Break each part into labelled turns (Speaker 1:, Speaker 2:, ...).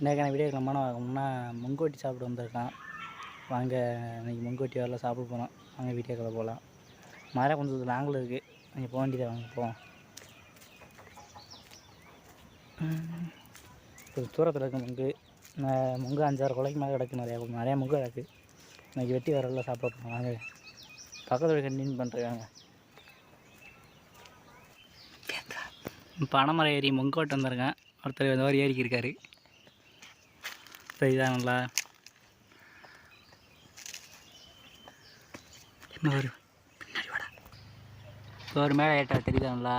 Speaker 1: இன்றைக்கான வீடியோ நம்மனா ஆகும்னா முங்கோட்டி சாப்பிட்டு வந்திருக்கான். வாங்க இன்னைக்கு முங்கோட்டி வரல சாப்பிட போகிறோம் வாங்க வீடியோக்குள்ளே போகலாம் மழை கொஞ்சம் லாங்கில் இருக்குது நீங்கள் போக வேண்டியதை வாங்க போவோம். கொஞ்சம் தூரத்தில் இருக்குது முங்கு. முங்கு அஞ்சாறு கொலைக்கு மேலே கிடக்கு நிறையா நிறையா முங்கு கிடக்கு. இன்றைக்கி வெட்டி வரல சாப்பிட போகிறோம் வாங்க. பக்கத்தில் கண்டினியூ பண்ணுறாங்க பனைமரம் ஏறி முங்கோட்டை வந்திருக்கேன். ஒருத்தர் இந்த மாதிரி ஏறிக்கி இருக்காரு நல்லா என்ன ஒரு பின்னாடி வாடா. ஒரு மேலே ஏட்டா தெரியுதா நல்லா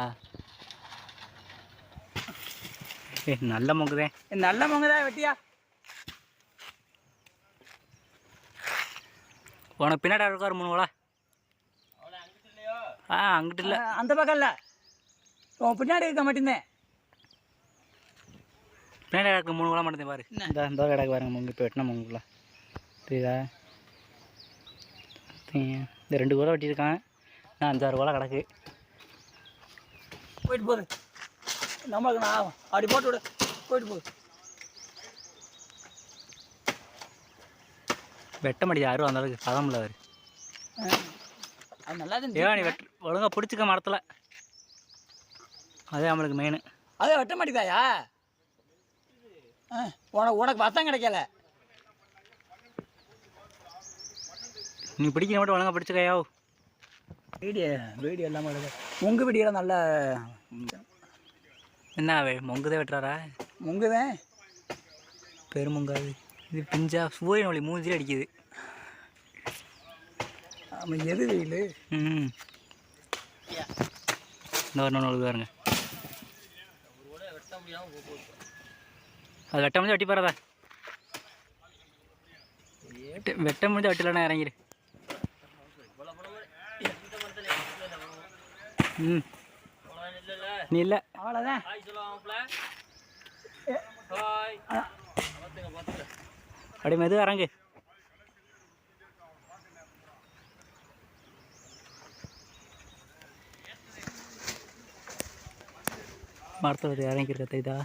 Speaker 1: ஏ நல்ல முங்குதே.
Speaker 2: நல்ல மங்கதா வெட்டியா?
Speaker 1: உனக்கு பின்னாடி இருக்காரு மூணு வாடா ஆ அங்கிட்டு இல்லை.
Speaker 2: அந்த பக்கம் இல்லை. உன் பின்னாடி இருக்க மட்டும்தான்
Speaker 1: பின்னாடி இருக்க மூணு வாழை மட்டும் பாரு? இந்த இந்த கிடக்கு பாருங்க முங்கு இப்போ வெட்டின முங்குல தெரியுதா தெரியும். இந்த ரெண்டு கூட வெட்டியிருக்கான். நான் அஞ்சாறு கூட கிடக்கு.
Speaker 2: போயிட்டு போகுது நம்மளுக்கு நான் அப்படி போட்டு விடு. போயிட்டு போகுது
Speaker 1: வெட்ட முடியாது யாரும் அந்த அளவுக்கு பதம் இல்லை அவர்
Speaker 2: அது நல்லா
Speaker 1: நீ வெட்ட ஒழுங்காக பிடிச்சிக்க மரத்தில்? அதே நம்மளுக்கு மெயின்
Speaker 2: அதை வெட்ட மாட்டேதாயா உனக்கு உனக்கு வசம் கிடைக்கல.
Speaker 1: நீ பிடிக்கிற மட்டும் ஒழுங்காக பிடிச்சிக்கையோ?
Speaker 2: வீடியோ வீடியோ இல்லாமல் எடுக்க உங்கள் வீடியோலாம் நல்ல
Speaker 1: என்ன மொங்குதே வெட்டுறாரா?
Speaker 2: முங்குதான்
Speaker 1: பெருமுங்காது. இது பிஞ்சா சூரியன் ஒளி மூஞ்சிலே அடிக்குது.
Speaker 2: ஆமாம் எது வெயில்?
Speaker 1: ம் இந்த ஒரு நூறு பாருங்க. அது வெட்ட முடிஞ்சு வெட்டி போகிறதா வெட்ட முடிஞ்சு வெட்டலன்னா இறங்கிடு. ம். நீ இல்லை.
Speaker 2: அவ்வளோதான்
Speaker 1: அப்படி மெது இறங்கு. மரத்தில் இறங்கிருக்க தைதா.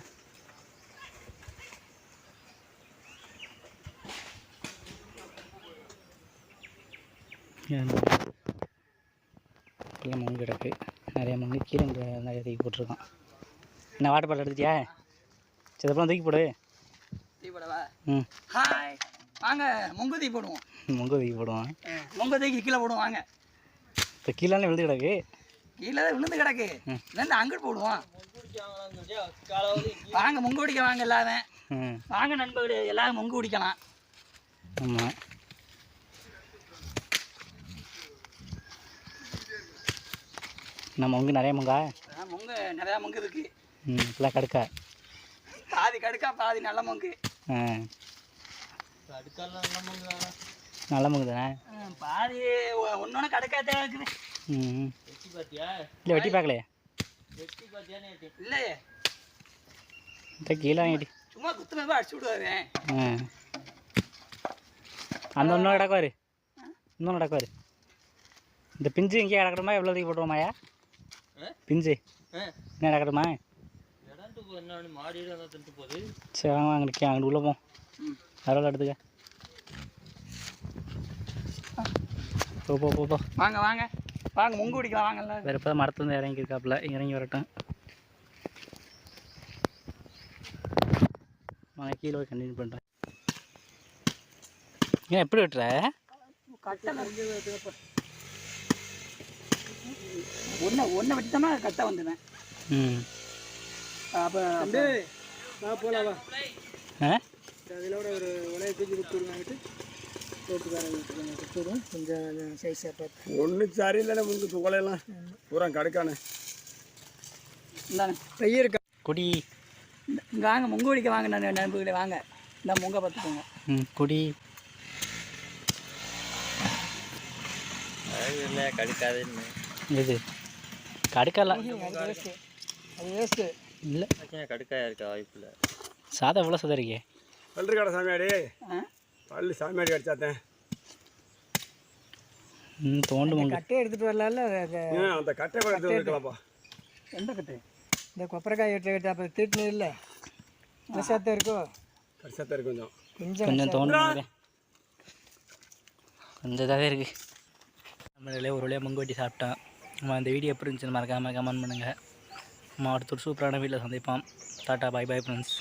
Speaker 1: கீழே மங்கு கிடக்கு. நிறைய மங்கு கீழே இங்க நிறைய தூக்கி போட்டிருக்கான். என்ன வாட்டர் பாட்டில் எடுத்துட்டியா? சரி தூக்கி போடு.
Speaker 2: தீ போடவா?
Speaker 1: ம்.
Speaker 2: ஹாய் வாங்க முங்கு தீ போடுவோம்.
Speaker 1: மொங்க தூக்கி போடுவான்.
Speaker 2: முங்க தூக்கி கீழே போடுவோம் வாங்க.
Speaker 1: இப்போ கீழே விழுந்து கிடக்கு.
Speaker 2: கீழே தான் விழுந்து கிடக்கு.
Speaker 1: ம்.
Speaker 2: இருந்து அங்கிட்டு போடுவோம். வாங்க முங்கு குடிக்க வாங்க எல்லாரும்.
Speaker 1: ம்.
Speaker 2: வாங்க நண்பர்களே எல்லாரும் முங்கு குடிக்கலாம்.
Speaker 1: ஆமாம் நம்ம மொங்கு நிறைய மொங்கா?
Speaker 2: ஆ, முங்கு நிறையா முங்கு இருக்கு.
Speaker 1: ம் ஃபுல்லாக கடுக்கா?
Speaker 2: பாதி கடுக்கா பாதி நல்ல முங்கு.
Speaker 1: ஆ. நல்ல மொங்கு தானே?
Speaker 2: பாதி ஒன்னொன்று கடுக்கா தான் இருக்குது.
Speaker 1: ம். இல்லை வெட்டி பார்க்கலையே?
Speaker 2: இல்லையே.
Speaker 1: இந்த கீழே வாங்கிட்டு.
Speaker 2: சும்மா குத்து மேலே அடிச்சு விடுவாரு
Speaker 1: ஆ. அந்த இன்னொரு கிடக்குவாரு இன்னொன்று கிடக்குவாரு இந்த பிஞ்சு இங்கே கிடக்கணுமா எவ்வளோ தூக்கி போட்டுருவோமாயா பிஞ்சு. என்ன கிடக்கணுமா சரி வாங்க அங்கிட்டு அங்கிட்டு உள்ளே போம். பரவாயில்ல எடுத்துக்க. போ போ போ
Speaker 2: வாங்க வாங்க. வாங்க முங்கு குடிக்கலாம் வாங்க எல்லாரும்.
Speaker 1: வேறு இப்போ மரத்துலேருந்து இறங்கி இருக்காப்புல இறங்கி வரட்டும். வாங்க கீழே போய் கண்டினியூ பண்ணுறேன் ஏன் எப்படி வெட்டுற?
Speaker 2: ஒன்றை ஒன்றை விட்டுட்டோம்னா கட்டை வந்துடுவேன்
Speaker 1: ம்.
Speaker 2: அப்போ போலாம்
Speaker 1: ஆ?
Speaker 2: அதிலோட ஒரு உலையை தூக்கி கொடுத்துருவாங்கிட்டு கொடுத்துருவோம் கொஞ்சம் சைஸாக பார்த்து.
Speaker 3: ஒன்றும் சரியில்லைண்ணே முன்கு துவலையெல்லாம் பூரா கடுக்கானே
Speaker 2: இந்தாங்க. பெய்ய இருக்கா
Speaker 1: கொடி.
Speaker 2: வாங்க முங்கு குடிக்க வாங்க நான் நண்பர்களே வாங்க. இந்த முங்க பார்த்துக்கோங்க.
Speaker 1: ம் கொடி. இது கடுக்கலாம்
Speaker 2: அது வேஸ்ட்டு.
Speaker 1: இல்லை.
Speaker 4: கடுக்காயா இருக்க வாய்ப்பு இல்லை
Speaker 1: சாதா எவ்வளோ சதா இருக்கே?
Speaker 3: பல்லுக்கடை சாமியாடி.
Speaker 2: ஆ?
Speaker 3: பல்லு சாமியாடி அடிச்சாத்தேன்
Speaker 1: ம் தோண்டு மங்கு
Speaker 2: கட்டையை எடுத்துகிட்டு வரலாம்ல
Speaker 3: அந்த கட்டை கூட எடுத்து
Speaker 2: எந்த கட்டு? இந்த கொப்பரைக்காய் வெட்ட வெட்ட அப்போ தீட்டினது இல்லை? விவசாயத்தை இருக்கோ?
Speaker 3: வருஷத்தை இருக்கு கொஞ்சம்.
Speaker 2: கொஞ்சம்
Speaker 1: கொஞ்சம் தோணும் கொஞ்சம் இதாகவே இருக்குது நம்மளே ஒரு வழியாக முங்கோட்டி சாப்பிட்டோம். நம்ம இந்த வீடியோ எப்படி இருந்துச்சுன்னு மறக்காமல் கமெண்ட் பண்ணுங்கள் நம்ம அடுத்த ஒரு சூப்பரான வீட்டில் சந்திப்போம். Tata bye bye friends